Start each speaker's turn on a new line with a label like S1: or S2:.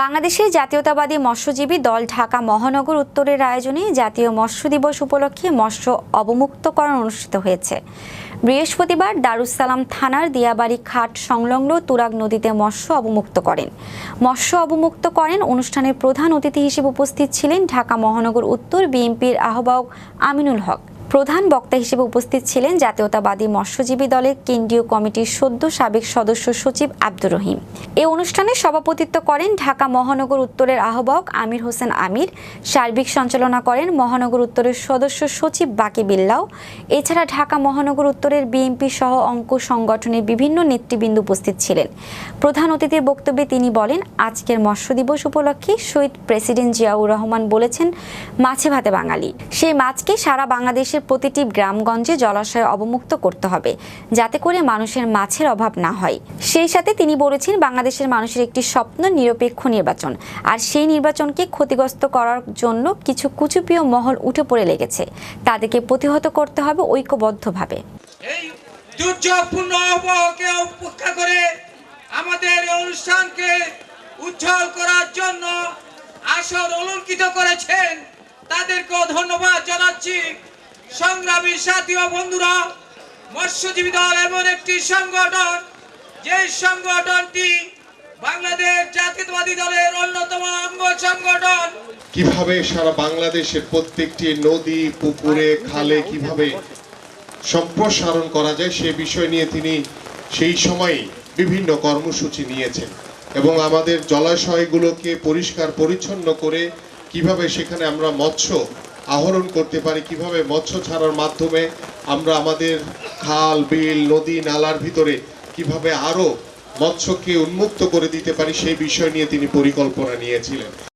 S1: বাংলাদেশের জাতীয়তাবাদী মৎস্যজীবী দল ঢাকা মহানগর উত্তরের আয়োজনে জাতীয় মৎস্য দিবস উপলক্ষে মৎস্য অবমুক্তকরণ অনুষ্ঠিত হয়েছে। বৃহস্পতিবার দারুসালাম থানার দিয়াবাড়ি খাট সংলগ্ন তুরাগ নদীতে মৎস্য অবমুক্ত করেন। মৎস্য অবমুক্ত করেন অনুষ্ঠানের প্রধান অতিথি হিসেবে উপস্থিত ছিলেন ঢাকা মহানগর উত্তর বিএনপির আহ্বায়ক আমিনুল হক। প্রধান বক্তা হিসেবে উপস্থিত ছিলেন জাতীয়তাবাদী মৎস্যজীবী দলের কেন্দ্রীয় কমিটির সদ্য সাবেক সদস্য সচিব আব্দুর রহিম। এ অনুষ্ঠানে সভাপতিত্ব করেন ঢাকা মহানগর উত্তরের আহ্বায়ক আমির হোসেন আমির, সার্বিক সঞ্চালনা করেন মহানগর উত্তরের সদস্য সচিব বাকি বিল্লাও। এছাড়া ঢাকা মহানগর উত্তরের বিএনপি সহ অঙ্ক সংগঠনের বিভিন্ন নেতৃবৃন্দ উপস্থিত ছিলেন। প্রধান অতিথির বক্তব্যে তিনি বলেন, আজকের মৎস্য দিবস উপলক্ষে শহীদ প্রেসিডেন্ট জিয়াউর রহমান বলেছেন, মাছে ভাতে বাঙালি। সেই মাছকে সারা বাংলাদেশের প্রতিটি গ্রামগঞ্জে জলাশয়ে অবমুক্ত করতে হবে, যাতে করে মানুষের মাছের অভাব না হয়। সেই সাথে তিনি বলেছেন, বাংলাদেশের মানুষের একটি স্বপ্ন নিরপেক্ষ নির্বাচন, আর সেই নির্বাচনকে ক্ষতিগ্রস্ত করার জন্য কিছু কুচুপীয় মহল উঠে পড়ে লেগেছে। তাদেরকে প্রতিহত করতে হবে ঐক্যবদ্ধভাবে।
S2: আমাদের অনুষ্ঠানকে উজ্জ্বল করার জন্য আসর অলঙ্কিত করেছেন। তাদেরকেও ধন্যবাদ জানাচ্ছি। সংগ্রামী সাথী ও বন্ধুরা, মৎস্যজীবী দল এমন একটি সংগঠন যে সংগঠনটি বাংলাদেশ জাতীয়তাবাদী দলের অন্যতম অঙ্গ সংগঠন।
S3: কীভাবে সারা বাংলাদেশের প্রত্যেকটি নদী, পুকুরে, খালে কীভাবে সম্প্রসারণ করা যায় সে বিষয় নিয়ে তিনি সেই সময় বিভিন্ন কর্মসূচি নিয়েছেন এবং আমাদের জলাশয়গুলোকে পরিষ্কার পরিচ্ছন্ন করে কীভাবে সেখানে আমরা মৎস্য আহরণ করতে পারি, কীভাবে মৎস্য ছাড়ার মাধ্যমে আমরা আমাদের খাল, বিল, নদী, নালার ভিতরে কীভাবে আরও মৎস্যকে উন্মুক্ত করে দিতে পারি সেই বিষয় নিয়ে তিনি পরিকল্পনা নিয়েছিলেন।